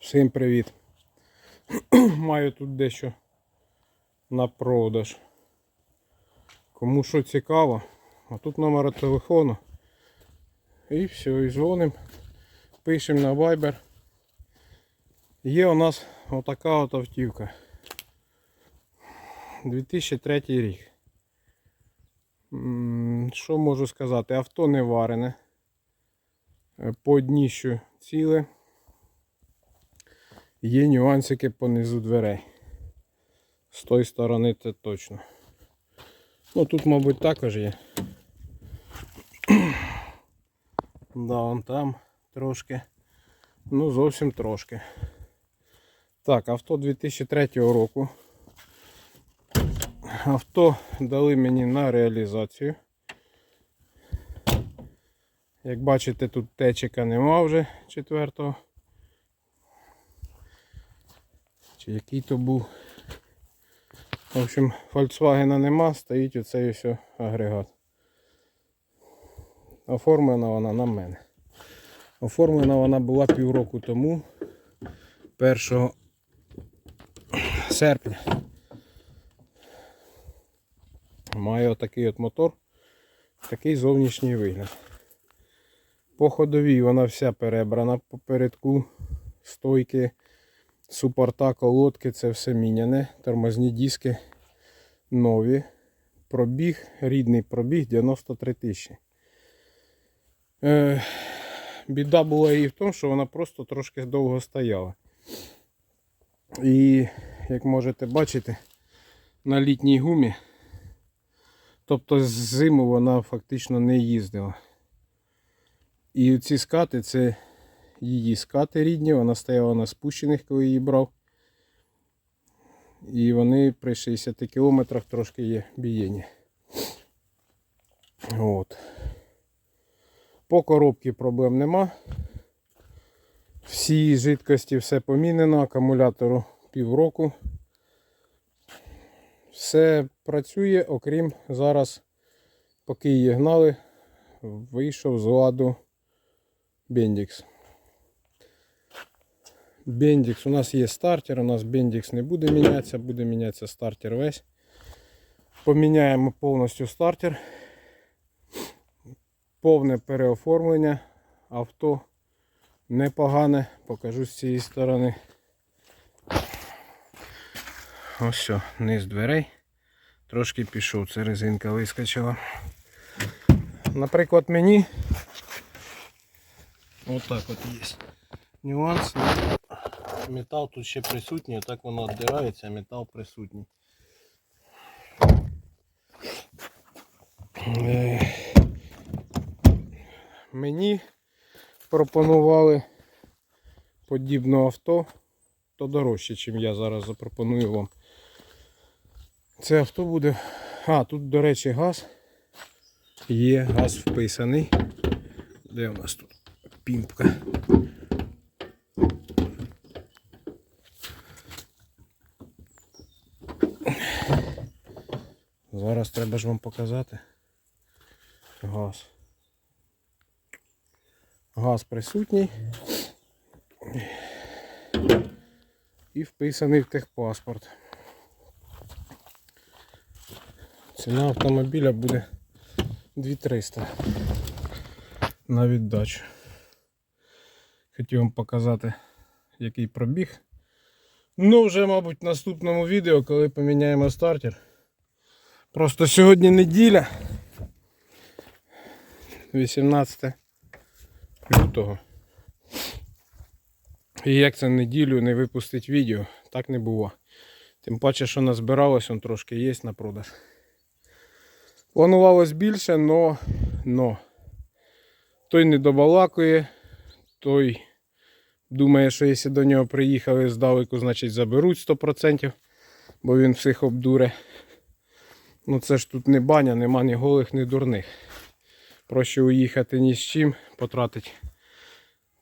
Всім привіт! Маю тут дещо на продаж. Кому що цікаво, а тут номер телефону. І все, і дзвоним, пишемо на Viber. Є у нас отака от автівка. 2003 рік. Що можу сказати? Авто не варене. Е, По дніщу ціле. Є нюансики понизу дверей. З тої сторони це точно. Ну тут, мабуть, також є. Да, вон там трошки. Ну, зовсім трошки. Так, авто 2003 року. Авто дали мені на реалізацію. Як бачите, тут течика нема вже четвертого. Чи який то був. В общем, Volkswagen нема, стоїть оцей ось агрегат. Оформлена вона на мене. Оформлена вона була півроку тому, 1 серпня. Має отакий от мотор, такий зовнішній вигляд. По ходовій вона вся перебрана попередку, стойки, супорта, колодки, це все міняне. Тормозні диски нові. Пробіг, рідний пробіг 93 тисячі. Е, біда була і в тому, що вона просто трошки довго стояла. І, як можете бачити, на літній гумі, тобто з зиму вона фактично не їздила. І ці скати це її скати рідні, вона стояла на спущених, коли її брав. І вони при 60 кілометрах трошки є бієння. От. По коробці проблем нема. Всі жидкості все помінено, акумулятору півроку. Все працює, окрім зараз, поки її гнали, вийшов з ладу Бендікс. Бендікс, у нас є стартер, у нас Бендікс не буде мінятися, буде мінятися стартер весь. Поміняємо повністю стартер. Повне переоформлення. Авто непогане, покажу з цієї сторони. Ось все, низ дверей. Трошки пішов, це резинка вискочила. Наприклад, мені отак от є нюанс. Метал тут ще присутній, так воно віддирається, а метал присутній. Мені пропонували подібне авто, то дорожче, ніж я зараз запропоную вам. Це авто буде. А, тут, до речі, газ. Є газ вписаний. Де у нас тут пімпка? Зараз треба ж вам показати. Газ. Газ присутній. І вписаний в техпаспорт. Ціна автомобіля буде 2300 на віддачу. Хотів вам показати, який пробіг. Ну, вже, мабуть, в наступному відео, коли поміняємо стартер. Просто сьогодні неділя. 18 лютого. І як це неділю не випустить відео, так не було. Тим паче, що назбиралось, он трошки є на продаж. Планувалось більше, но, но той не добалакує, той думає, що якщо до нього приїхали здалеку, значить заберуть 100%, бо він всіх обдуре. Ну це ж тут не баня, нема ні голих, ні дурних. Проще уїхати ні з чим, потратить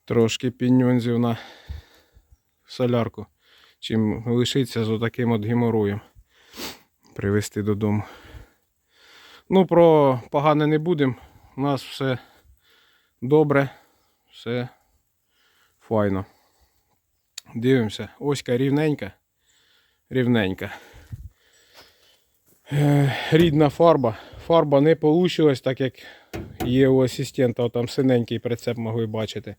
трошки піньонзів на солярку, чим лишитися з отаким от геморроєм привезти додому. Ну, про погане не будемо. У нас все добре, все файно. Дивимося. Оська рівненька. Рівненька. Е, Рідна фарба. Фарба не вийшла, так як є у асистента, там синенький прицеп могли бачити.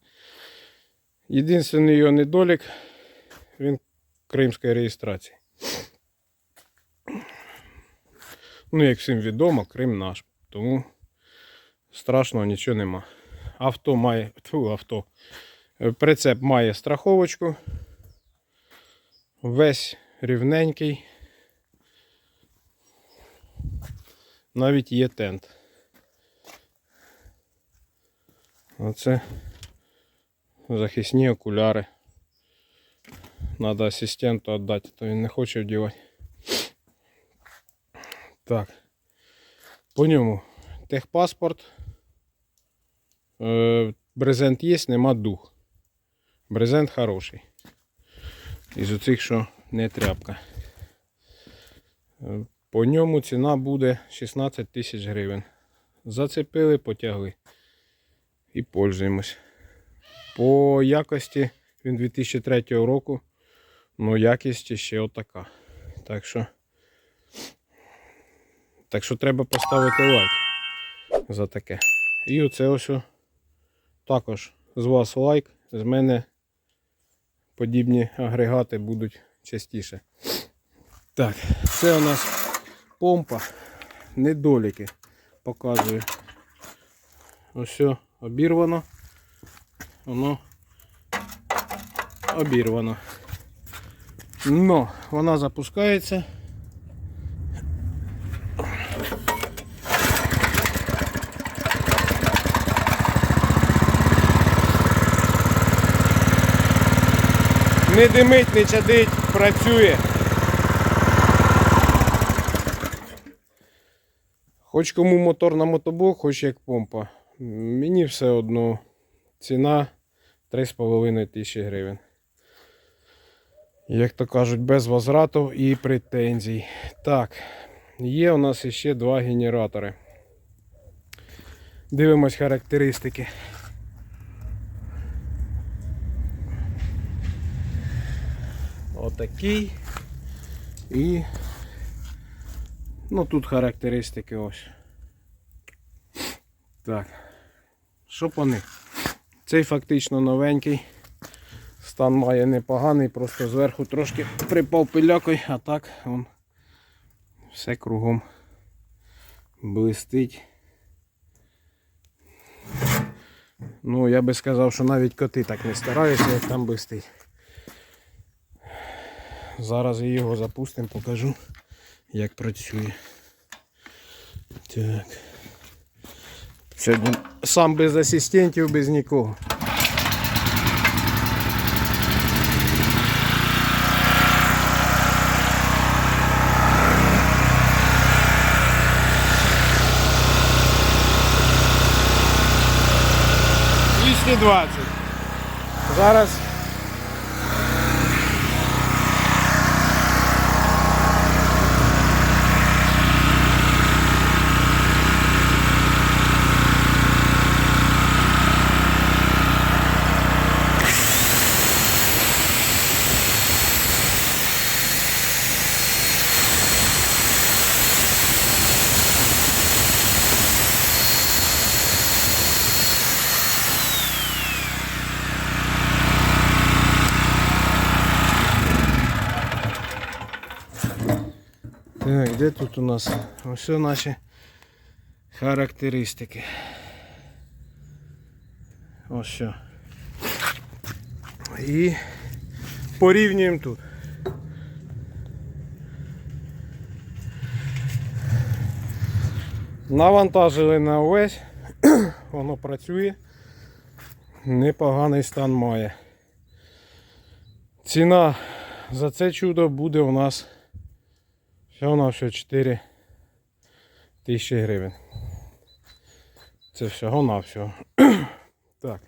Єдиний його недолік, він кримської реєстрації. Ну, як всім відомо, Крим наш. Тому страшного нічого нема. Авто має. Тьфу, авто. Прицеп має страховочку. Весь рівненький. Навіть є тент. Оце захисні окуляри. Надо асистенту віддати, то він не хоче вдівати. Так. По ньому техпаспорт. Е, брезент є, нема дух. Брезент хороший. Із оцих, що не тряпка. По ньому ціна буде 16 тисяч гривень. Зацепили, потягли. І пользуємось. По якості він 2003 року. Ну, якість ще отака. Так що. Так що треба поставити лайк за таке. І оце ось також з вас лайк, з мене подібні агрегати будуть частіше. Так, це у нас помпа. Недоліки показую. Ось обірвано. Воно обірвано. Но вона запускається. Не димить, не чадить, працює. Хоч кому мотор на мотоблок, хоч як помпа. Мені все одно ціна 3,5 тисячі гривень. Як то кажуть, без возвратів і претензій. Так, є у нас ще два генератори. Дивимось характеристики. Отакий. І ну тут характеристики ось. Так. Що по них? Цей фактично новенький. Стан має непоганий, просто зверху трошки припав пилякою, а так он все кругом блистить. Ну, я би сказав, що навіть коти так не стараються, як там блистить. Зараз його запустимо, покажу, як працює. Так. Сьогодні сам без асистентів, без нікого. Двадцять. Зараз Так, де тут у нас? Ось наші характеристики. Ось що. І порівнюємо тут. Навантажили на увесь, воно працює. Непоганий стан має. Ціна за це чудо буде у нас всього на все 4 тисячі гривень. Це всього на всього. так.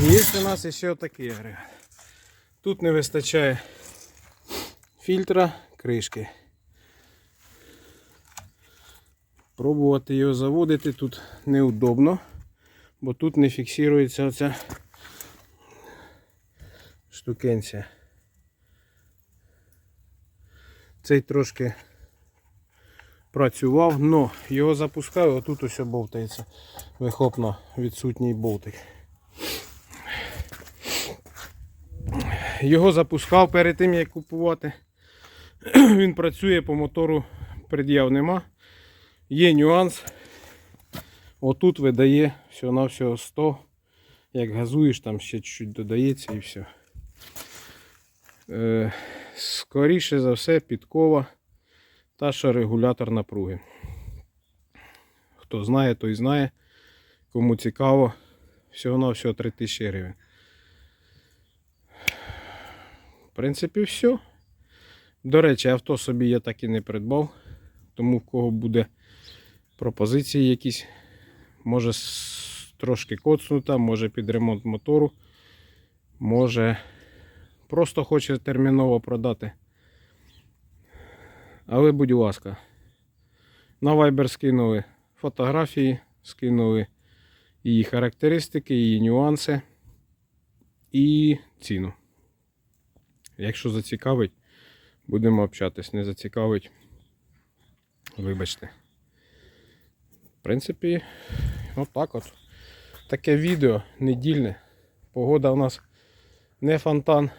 Є у нас ще отакий агрегат. Тут не вистачає фільтра, кришки. Пробувати його заводити тут неудобно, бо тут не фіксується оця штукенція. Цей трошки працював, но його запускаю, отут ось болтається. Вихопно відсутній болтик. Його запускав перед тим, як купувати. Він працює по мотору, пред'яв нема. Є нюанс. Отут видає всього-навсього 100. Як газуєш, там ще чуть додається і все. Е, скоріше за все, підкова та що регулятор напруги. Хто знає, той знає. Кому цікаво, всього-навсього 3000 гривень. В принципі, все. До речі, авто собі я так і не придбав. Тому в кого буде пропозиції якісь, може трошки коцнута, може під ремонт мотору, може просто хоче терміново продати. Але будь ласка, на Viber скинули фотографії, скинули її характеристики, її нюанси і ціну. Якщо зацікавить, будемо общатись. Не зацікавить, вибачте. В принципі, отак от. Таке відео недільне. Погода у нас не фонтан.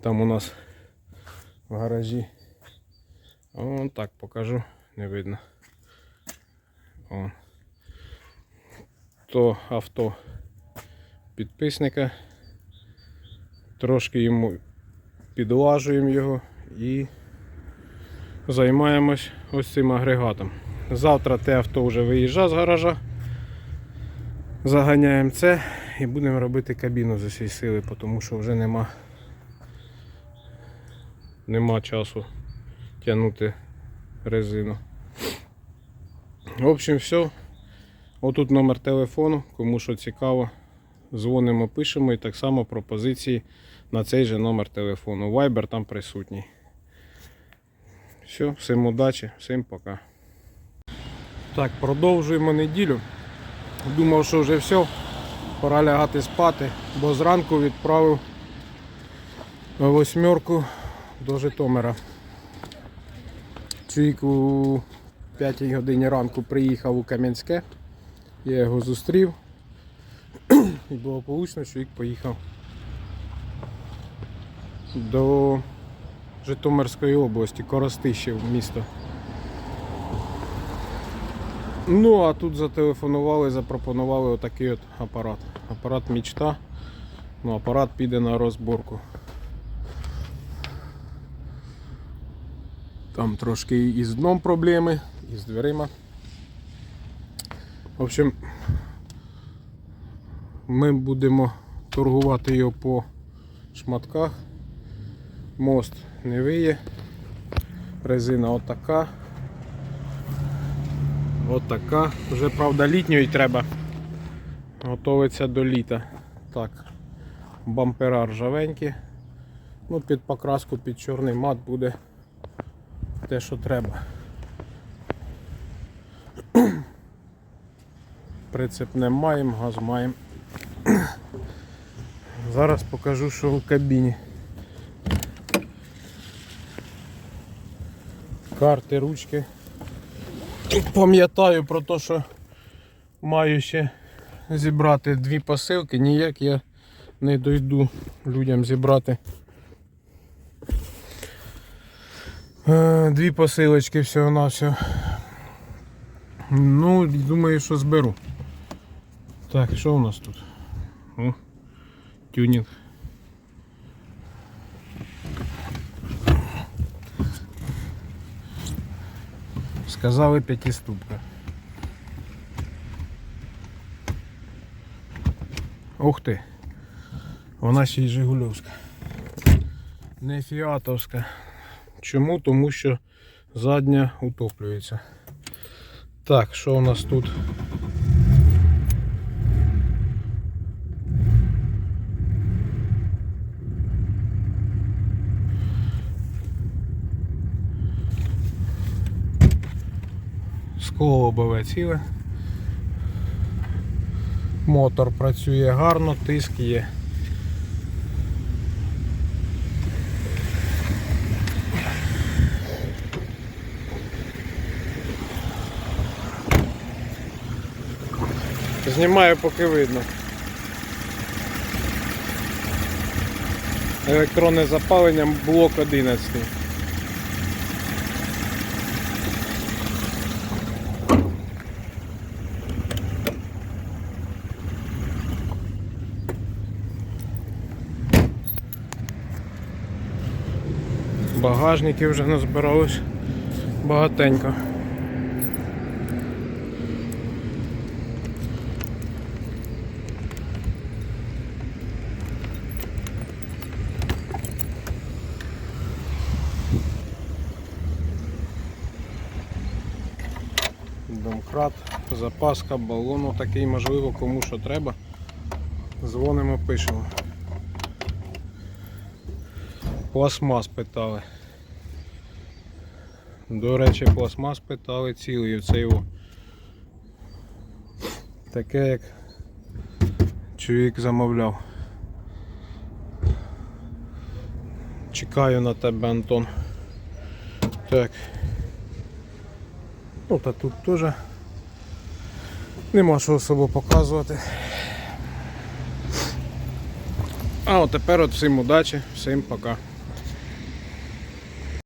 Там у нас в гаражі. Вон так покажу, не видно. О. То авто підписника. Трошки йому підлажуємо його і займаємось ось цим агрегатом. Завтра те авто вже виїжджа з гаража. Заганяємо це і будемо робити кабіну з усієї сили, тому що вже нема, нема часу тягнути резину. В общем, все. Отут номер телефону, кому що цікаво. Дзвонимо, пишемо і так само пропозиції на цей же номер телефону. Viber там присутній. Все, всім удачі, всім пока. Так, продовжуємо неділю. Думав, що вже все, пора лягати спати, бо зранку відправив восьмерку до Житомира. Чоловік у 5 годині ранку приїхав у Кам'янське. Я його зустрів. І благополучно чоловік поїхав до Житомирської області, Коростищев місто. Ну, а тут зателефонували, запропонували отакий от апарат. Апарат мічта. Ну, апарат піде на розборку. Там трошки і з дном проблеми, і з дверима. В общем, ми будемо торгувати його по шматках. Мост не виє. Резина отака. Отака. Вже правда літньої треба. Готовиться до літа. Так. Бампера ржавенькі. Ну, під покраску, під чорний мат буде те, що треба. Прицеп не маємо, газ маємо. Зараз покажу, що в кабіні. Карти, ручки. Пам'ятаю про те, що маю ще зібрати дві посилки, ніяк я не дойду людям зібрати. Е, Дві посилочки всього на все. Ну, думаю, що зберу. Так, що у нас тут? О, тюнінг. Сказали п'ятиступка. Ух ти. Вона ще й Жигульовська. Не фіатовська. Чому? Тому що задня утоплюється. Так, що у нас тут? Скло ціле. Мотор працює гарно, тиск є. Знімаю поки видно. Електронне запалення блок 11. Багажники вже назбирались багатенько. Запаска, балону такий, можливо, кому що треба. Дзвонимо, пишемо. Пластмас питали. До речі, пластмас питали цілий, це його. Таке як чоловік замовляв. Чекаю на тебе, Антон. Так. Ну та тут теж нема що особо показувати. А от тепер от всім удачі, всім пока.